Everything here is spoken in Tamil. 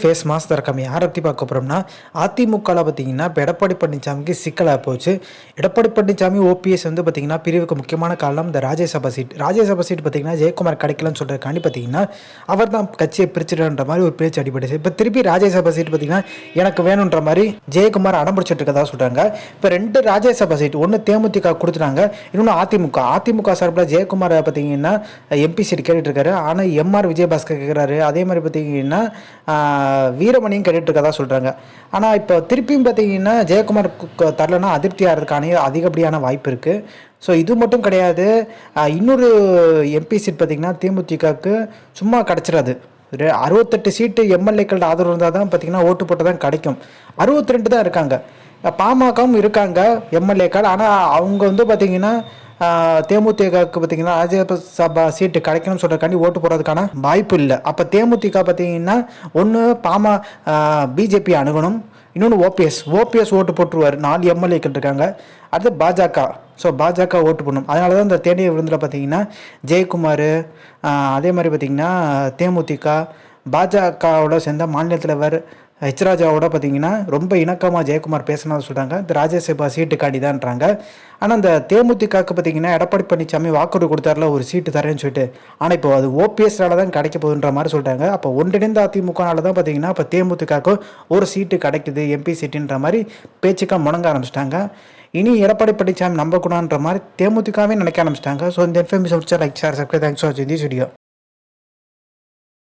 ஃபேஸ் மாஸ்க் திறக்காம யாரை பற்றி பார்க்க போகிறோம்னா அதிமுகவில் பார்த்தீங்கன்னா இப்போ எடப்பாடி பழனிசாமிக்கு சிக்கலாக போச்சு. எடப்பாடி பழனிசாமி ஓபிஎஸ் வந்து பார்த்தீங்கன்னா பிரிவுக்கு முக்கியமான காரணம் இந்த ராஜ்யசபா சீட். ராஜ்யசபா சீட் பார்த்தீங்கன்னா ஜெயக்குமார் கிடைக்கலன்னு சொல்கிறதுக்காண்டி பார்த்தீங்கன்னா அவர் தான் கட்சியை பிரிச்சுடுன்ற மாதிரி ஒரு பேச்சு அடிபட்டுச்சு. இப்போ திருப்பி ராஜ்யசபா சீட் பார்த்தீங்கன்னா எனக்கு வேணுன்ற மாதிரி ஜெயக்குமார் அடம்பிடிச்சிட்டு இருக்கதா சொல்கிறாங்க இப்போ ரெண்டு ராஜ்யசபா சீட் ஒன்று தேமுதிக கொடுத்துட்டாங்க இன்னொன்று அதிமுக. அதிமுக சார்பில் ஜெயக்குமார் பார்த்தீங்கன்னா எம்பி சீட் கேட்டுட்டு இருக்காரு. ஆனால் எம்ஆர் விஜயபாஸ்கர் கேட்குறாரு அதே மாதிரி பார்த்தீங்கன்னா வீரமணியும் கேட்டுட்டு இருக்கதா சொல்கிறாங்க ஆனால் இப்போ திருப்பியும் பார்த்தீங்கன்னா ஜெயக்குமார் தரலன்னா அதிருப்தி ஆகிறதுக்கான அதிகப்படியான வாய்ப்பு இருக்குது ஸோ இது மட்டும் கிடையாது. இன்னொரு எம்பி சீட் பார்த்தீங்கன்னா தேமுதிகக்கு சும்மா கிடச்சிடாது. ஒரு அறுபத்தெட்டு சீட்டு எம்எல்ஏக்களோட ஆதரவு இருந்தால் தான் பார்த்தீங்கன்னா ஓட்டு போட்டு தான் கிடைக்கும். அறுபத்தி ரெண்டு தான் இருக்காங்க. பாமகவும் இருக்காங்க எம்எல்ஏக்கள் ஆனால் அவங்க வந்து பார்த்தீங்கன்னா தேமுதிகவுக்கு பார்த்தீங்கன்னா ராஜ்யசபா சீட்டு கிடைக்கணும்னு சொல்கிறக்காண்டி ஓட்டு போடுறதுக்கான வாய்ப்பு இல்லை. அப்போ தேமுதிக பார்த்தீங்கன்னா ஒன்று பாமா பிஜேபி அணுகணும். இன்னொன்று ஓபிஎஸ். ஓபிஎஸ் ஓட்டு போட்டுருவார். நாலு எம்எல்ஏக்கள் இருக்காங்க. அடுத்து பாஜக. ஸோ பாஜக ஓட்டு போடணும். அதனால தான் இந்த தேனிய விருந்தில் பார்த்தீங்கன்னா ஜெயக்குமார் அதே மாதிரி பார்த்தீங்கன்னா தேமுதிக பாஜகவோட சேர்ந்த மாநில தலைவர் ஹெச்ராஜாவோட பார்த்தீங்கன்னா ரொம்ப இணக்கமாக ஜெயக்குமார் பேசினதாக சொல்கிறாங்க இந்த ராஜ்யசபா சீட்டு காண்டிதான்றாங்க ஆனால் இந்த தேமுதிகக்கு பார்த்தீங்கன்னா எடப்பாடி பழனிசாமி வாக்குறுதி கொடுத்தாருல ஒரு சீட்டு தரேன்னு சொல்லிட்டு. ஆனால் இப்போ அது ஓபிஎஸ்னால தான் கிடைக்க போகுதுன்ற மாதிரி சொல்கிறாங்க அப்போ ஒன்றிணைந்த அதிமுகனால தான் பார்த்தீங்கன்னா இப்போ தேமுதிகக்கு ஒரு சீட்டு கிடைக்குது எம்பி சீட்டுன்ற மாதிரி பேச்சுக்காக முணங்க ஆரம்பிச்சிட்டாங்க. இனி எடப்பாடி பழனிசாமி நம்பக்கூடாதுன்ற மாதிரி தேமுதிகவே நினைக்க ஆரம்பிச்சிட்டாங்க. ஸோ இந்த information like share subscribe thanks for this video